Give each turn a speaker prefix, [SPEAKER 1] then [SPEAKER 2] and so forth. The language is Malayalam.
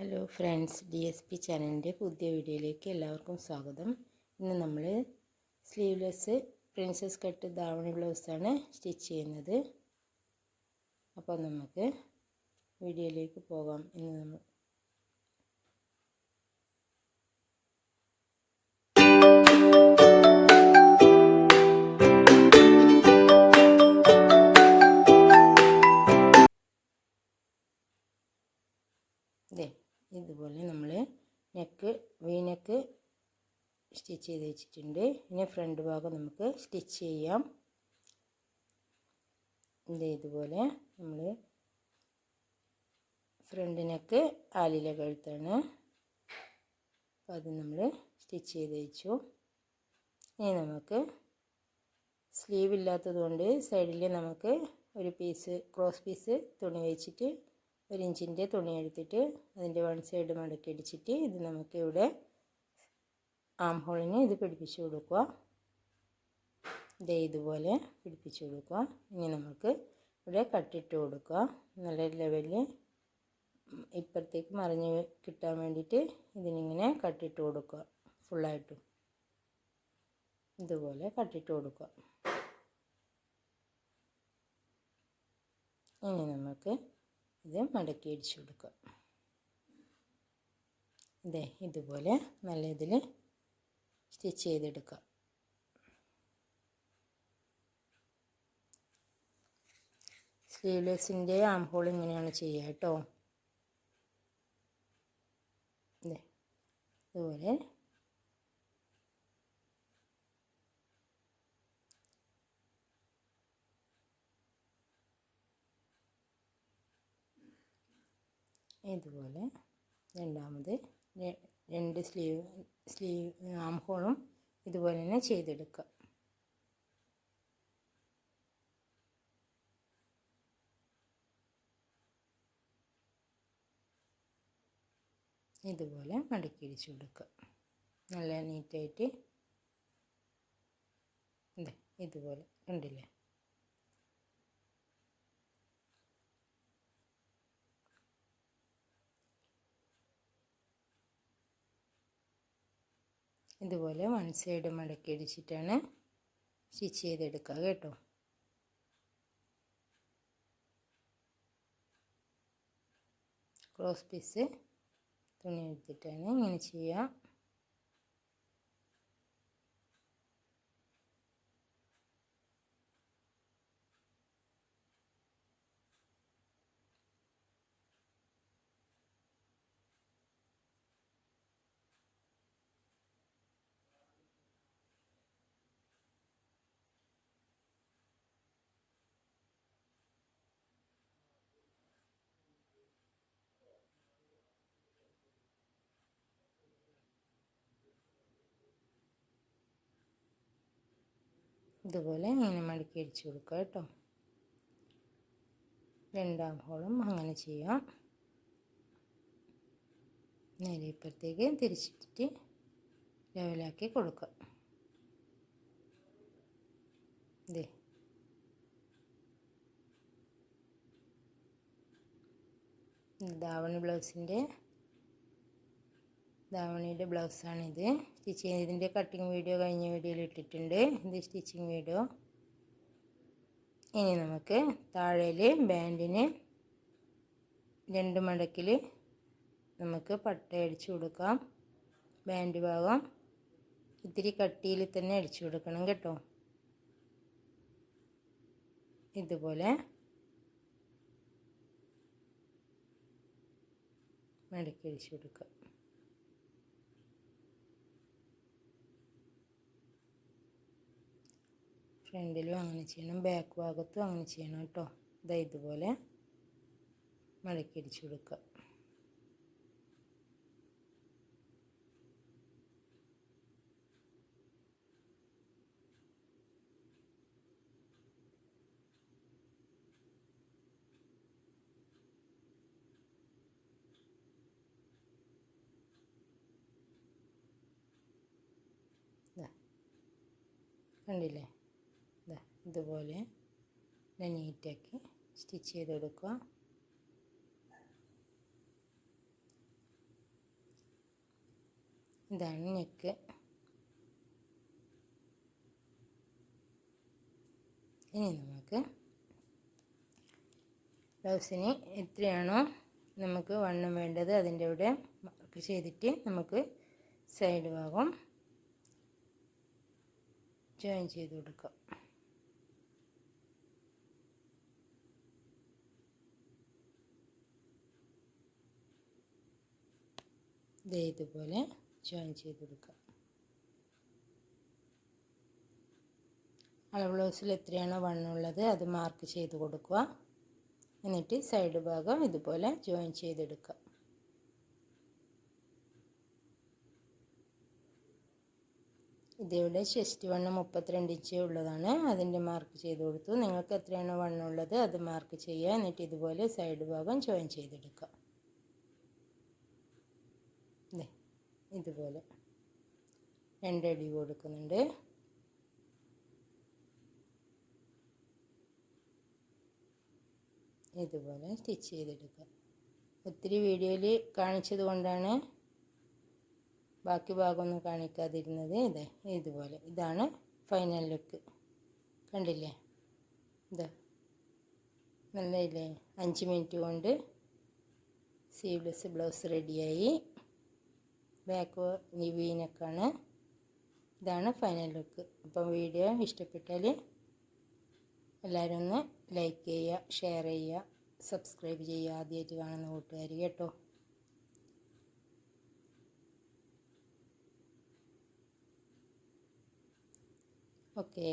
[SPEAKER 1] Hello friends D S P ചാനലിന്റെ പുതിയ വീഡിയോയിലേക്ക് എല്ലാവർക്കും സ്വാഗതം. ഇന്ന് നമ്മൾ സ്ലീവ്ലെസ് പ്രിൻസസ് കട്ട് ധാവണി ബ്ലൗസാണ് സ്റ്റിച്ച് ചെയ്യുന്നത്. അപ്പോൾ നമുക്ക് വീഡിയോയിലേക്ക് പോകാം. ഇന്ന് നമ്മൾ ഇതുപോലെ നമ്മൾ നെക്ക് വി നെക്ക് സ്റ്റിച്ച് ചെയ്ത് വെച്ചിട്ടുണ്ട്. ഇനി ഫ്രണ്ട് ഭാഗം നമുക്ക് സ്റ്റിച്ച് ചെയ്യാം. ഇത് ഇതുപോലെ നമ്മൾ ഫ്രണ്ട് നെക്ക് ആലില കഴുത്താണ്. അപ്പോൾ അത് നമ്മൾ സ്റ്റിച്ച് ചെയ്ത് വെച്ചു. ഇനി നമുക്ക് സ്ലീവ് ഇല്ലാത്തത് കൊണ്ട് സൈഡിൽ നമുക്ക് ഒരു പീസ് ക്രോസ് പീസ് തുണി വെച്ചിട്ട് ഒരു ഇഞ്ചിന്റെ തുണി എടുത്തിട്ട് അതിന്റെ വൺ സൈഡ് മടക്കി അടിച്ചിട്ട് ഇത് നമുക്കിവിടെ ആം ഹോളിന് ഇത് പിടിപ്പിച്ച് കൊടുക്കുക. ഇതേ ഇതുപോലെ പിടിപ്പിച്ച് കൊടുക്കുക. ഇനി നമുക്ക് ഇവിടെ കട്ടിട്ട് കൊടുക്കുക. നല്ല ലെവലിൽ ഇപ്പുറത്തേക്ക് മറിഞ്ഞ് കിട്ടാൻ വേണ്ടിയിട്ട് ഇതിനിങ്ങനെ കട്ടിട്ട് കൊടുക്കുക. ഫുള്ളായിട്ടും ഇതുപോലെ കട്ടിട്ട് കൊടുക്കുക. ഇനി നമുക്ക് ഇത് മടക്കി അടിച്ചു കൊടുക്കുക. ഇതേ ഇതുപോലെ നല്ല ഇതിൽ സ്റ്റിച്ച് ചെയ്തെടുക്കുക. സ്ലീവ്ലെസ്സിന്റെ ആം ഹോൾ ഇങ്ങനെയാണ് ചെയ്യുക കേട്ടോ. ഇതേ ഇതുപോലെ ഇതുപോലെ രണ്ടാമത് രണ്ട് സ്ലീവ് സ്ലീവ് ആം ഹോളും ഇതുപോലെ തന്നെ ചെയ്തെടുക്കുക. ഇതുപോലെ മടക്കി ഇടിച്ചു കൊടുക്കുക. നല്ല നീറ്റായിട്ട്. ഇതുപോലെ. കണ്ടില്ലേ? ഇതുപോലെ വൺ സൈഡ് മടക്കി അടിച്ചിട്ടാണ് സ്റ്റിച്ച് ചെയ്തെടുക്കുക കേട്ടോ. ക്രോസ് പീസ് തുണി എടുത്തിട്ടാണ് ഇങ്ങനെ ചെയ്യുക. ഇതുപോലെ ഇങ്ങനെ മടക്കി അടിച്ചു കൊടുക്കുക കേട്ടോ. രണ്ടാം ഹോളും അങ്ങനെ ചെയ്യാം. നേരെ ഇപ്പുറത്തേക്ക് തിരിച്ചിട്ടിട്ട് ലെവലാക്കി കൊടുക്കുക. ഇതേ ധാവണി ബ്ലൗസിന്റെ ധാവണിയുടെ ബ്ലൗസാണിത് സ്റ്റിച്ച് ചെയ്തതിന്റെ കട്ടിങ് വീഡിയോ കഴിഞ്ഞ വീഡിയോയിൽ ഇട്ടിട്ടുണ്ട്. ഇത് സ്റ്റിച്ചിങ് വീഡിയോ ഇനി നമുക്ക് താഴേൽ ബാൻഡിന് രണ്ട് മടക്കിൽ നമുക്ക് പട്ട അടിച്ചു കൊടുക്കാം. ബാൻഡ് ഭാഗം ഇത്തിരി കട്ടിയിൽ തന്നെ അടിച്ചു കൊടുക്കണം കേട്ടോ. ഇതുപോലെ മടക്കി അടിച്ചു ഫ്രണ്ടിലും അങ്ങനെ ചെയ്യണം ബാക്ക് ഭാഗത്തും അങ്ങനെ ചെയ്യണം കേട്ടോ. ഇതാ ഇതുപോലെ മടക്കിടിച്ചു കൊടുക്കുക. കണ്ടില്ലേ? ഇതുപോലെ നീറ്റാക്കി സ്റ്റിച്ച് ചെയ്ത് കൊടുക്കുക ഇതാണ് നെക്ക് ഇനി നമുക്ക് ബ്ലൗസിന് എത്രയാണോ നമുക്ക് വണ്ണം വേണ്ടത് അതിന്റെ ഇവിടെ മാർക്ക് ചെയ്തിട്ട് നമുക്ക് സൈഡ് ഭാഗം ജോയിൻ ചെയ്ത് കൊടുക്കാം. ദേ ഇതുപോലെ ജോയിൻ ചെയ്ത് കൊടുക്കുക അളവ് ബ്ലൗസിൽ എത്രയാണോ വണ്ണുള്ളത് അത് മാർക്ക് ചെയ്ത് കൊടുക്കുക. എന്നിട്ട് സൈഡ് ഭാഗം ഇതുപോലെ ജോയിൻ ചെയ്തെടുക്കുക. ഇതിവിടെ ചെസ്റ്റ് വണ്ണം മുപ്പത്തിരണ്ട് ഇഞ്ച് ഉള്ളതാണ്. അതിന്റെ മാർക്ക് ചെയ്ത് കൊടുത്തു. നിങ്ങൾക്ക് എത്രയാണോ വണ്ണുള്ളത് അത് മാർക്ക് ചെയ്യുക. എന്നിട്ട് ഇതുപോലെ സൈഡ് ഭാഗം ജോയിൻ ചെയ്തെടുക്കുക. ഇതുപോലെ രണ്ടടി കൊടുക്കുന്നുണ്ട്. ഇതുപോലെ സ്റ്റിച്ച് ചെയ്തെടുക്കുക. ഒത്തിരി വീഡിയോയിൽ കാണിച്ചത് കൊണ്ടാണ് ബാക്കി ഭാഗമൊന്നും കാണിക്കാതിരുന്നത്. ഇതേ ഇതുപോലെ. ഇതാണ് ഫൈനൽ ലുക്ക് കണ്ടില്ലേ? ഇതാ. നല്ലയില്ലേ? അഞ്ച് മിനിറ്റ് കൊണ്ട് സീവ്ലെസ് ബ്ലൗസ് റെഡിയായി ബാക്ക് നിവീനൊക്കെയാണ് ഇതാണ് ഫൈനൽ ലുക്ക് അപ്പം വീഡിയോ ഇഷ്ടപ്പെട്ടാൽ എല്ലാവരും ഒന്ന് ലൈക്ക് ചെയ്യുക ഷെയർ ചെയ്യുക സബ്സ്ക്രൈബ് ചെയ്യുക ആദ്യമായിട്ട് കാണുന്ന കൂട്ടുകാർ കേട്ടോ. ഓക്കേ